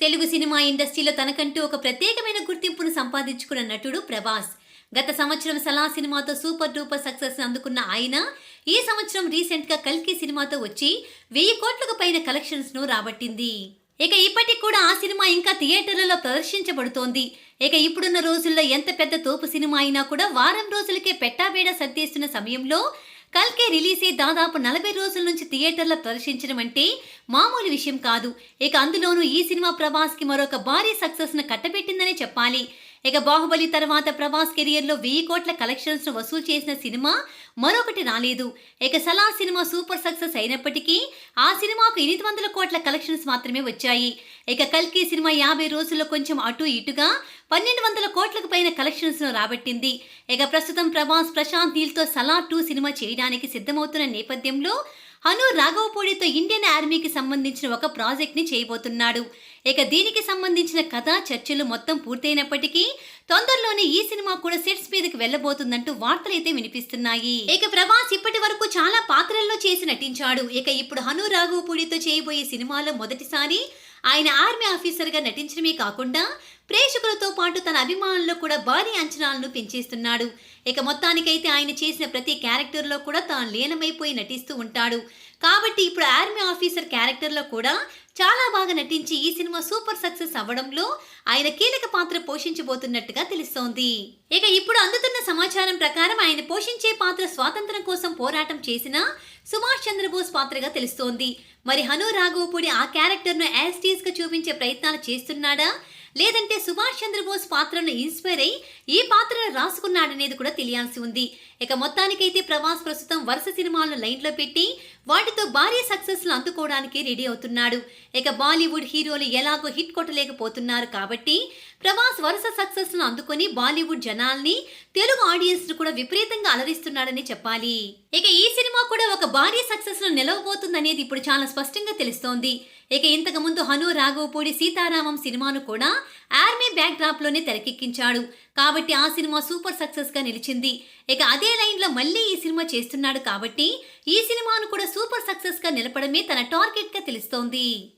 Telugu cinema ఇండస్ట్రీలో తనకంటూ ఒక ప్రత్యేకమైన గుర్తింపును సంపాదించుకున్న నటుడు ప్రభాస్. గత సంవత్సరం సలా సినిమాతో సూపర్ డూపర్ సక్సెస్ అందుకున్న ఆయన ఈ సంవత్సరం రీసెంట్గా కల్కి సినిమాతో వచ్చి వెయ్యి కోట్లకు పైన కలెక్షన్స్ను రాబట్టింది. ఇక ఇప్పటికి కూడా ఆ సినిమా ఇంకా థియేటర్లలో ప్రదర్శించబడుతోంది. ఇక ఇప్పుడున్న రోజుల్లో ఎంత పెద్ద తోపు సినిమా అయినా కూడా వారం రోజులకే పెట్టాబేడా సర్దేస్తున్న సమయంలో కల్కే రిలీజ్ అయి దాదాపు నలభై రోజుల నుంచి థియేటర్లో ప్రదర్శించడం అంటే మామూలు విషయం కాదు. ఇక అందులోనూ ఈ సినిమా ప్రభాస్కి మరొక భారీ సక్సెస్ను కట్టబెట్టిందనే చెప్పాలి. ఇక బాహుబలి తర్వాత ప్రభాస్ కెరియర్లో వెయ్యి కోట్ల కలెక్షన్స్ను వసూలు చేసిన సినిమా మరొకటి రాలేదు. ఇక సలా సినిమా సూపర్ సక్సెస్ అయినప్పటికీ ఆ సినిమాకు ఎనిమిది వందల కోట్ల కలెక్షన్స్ మాత్రమే వచ్చాయి. ఇక కల్కి సినిమా యాభై రోజుల్లో కొంచెం అటు ఇటుగా పన్నెండు వందల కోట్లకు పైన కలెక్షన్స్ను రాబట్టింది. ఇక ప్రస్తుతం ప్రభాస్ ప్రశాంత్ నీల్తో సలా టూ సినిమా చేయడానికి సిద్ధమవుతున్న నేపథ్యంలో హను రాఘవపూడితో ఇండియన్ ఆర్మీకి సంబంధించిన ఒక ప్రాజెక్ట్ని చేయబోతున్నాడు. ఇక దీనికి సంబంధించిన కథ చర్చలు మొత్తం పూర్తయినప్పటికీ తొందరలోనే ఈ సినిమా కూడా సెట్స్ మీదకి వెళ్ళబోతుందంటూ వార్తలైతే వినిపిస్తున్నాయి. ఇక ప్రభాస్ ఇప్పటి వరకు చాలా పాత్రల్లో చేసి నటించాడు. ఇక ఇప్పుడు హను రాఘవపూడితో చేయబోయే సినిమాలో మొదటిసారి ఆయన ఆర్మీ ఆఫీసర్గా నటించడమే కాకుండా ప్రేక్షకులతో పాటు తన అభిమానుల్లో కూడా భారీ అంచనాలను పెంచేస్తున్నాడు. ఇక మొత్తానికైతే ఆయన చేసిన ప్రతి క్యారెక్టర్లో కూడా తాను లీనమైపోయి నటిస్తూ ఉంటాడు. కాబట్టి ఇప్పుడు ఆర్మీ ఆఫీసర్ క్యారెక్టర్లో కూడా చాలా బాగా నటించి ఈ సినిమా సూపర్ సక్సెస్ అవ్వడంలో ఆయన కీలక పాత్ర పోషించబోతున్నట్టుగా తెలుస్తోంది. ఇక ఇప్పుడు అందుతున్న సమాచారం ప్రకారం ఆయన పోషించే పాత్ర స్వాతంత్రం కోసం పోరాటం చేసిన సుభాష్ చంద్రబోస్ పాత్రగా తెలుస్తోంది. మరి హను రాఘవపూడి ఆ క్యారెక్టర్ను యాస్టీస్గా చూపించే ప్రయత్నాలు చేస్తున్నాడా? లేదంటే సుభాష్ చంద్రబోస్ పాత్రను ఇన్స్పైర్ అయి ఈ పాత్రను రాసుకున్నాడనేది కూడా తెలియాల్సి ఉంది. ఇక మొత్తానికైతే ప్రభాస్ ప్రస్తుతం వరుస సినిమాలను లైన్లో పెట్టి వాటితో భారీ సక్సెస్లు అందుకోవడానికి రెడీ అవుతున్నాడు. ఇక బాలీవుడ్ హీరోలు ఎలాగో హిట్ కొట్టలేకపోతున్నారు కాబట్టి ప్రభాస్ వరుస సక్సెస్ను అందుకొని బాలీవుడ్ జనాల్ని తెలుగు ఆడియన్స్ను కూడా విపరీతంగా అలరిస్తున్నాడని చెప్పాలి. ఇక ఈ సినిమా కూడా ఒక భారీ సక్సెస్ను నిలవబోతుందనేది ఇప్పుడు చాలా స్పష్టంగా తెలుస్తోంది. ఇక ఇంతకు ముందు హను రాఘవపూడి సీతారామం సినిమాను కూడా ఆర్మీ బ్యాక్ డ్రాప్లోనే తెరకెక్కించాడు. కాబట్టి ఆ సినిమా సూపర్ సక్సెస్గా నిలిచింది. ఇక అదే లైన్లో మళ్ళీ ఈ సినిమా చేస్తున్నాడు కాబట్టి ఈ సినిమాను కూడా సూపర్ సక్సెస్గా నిలపడమే తన టార్గెట్గా తెలుస్తోంది.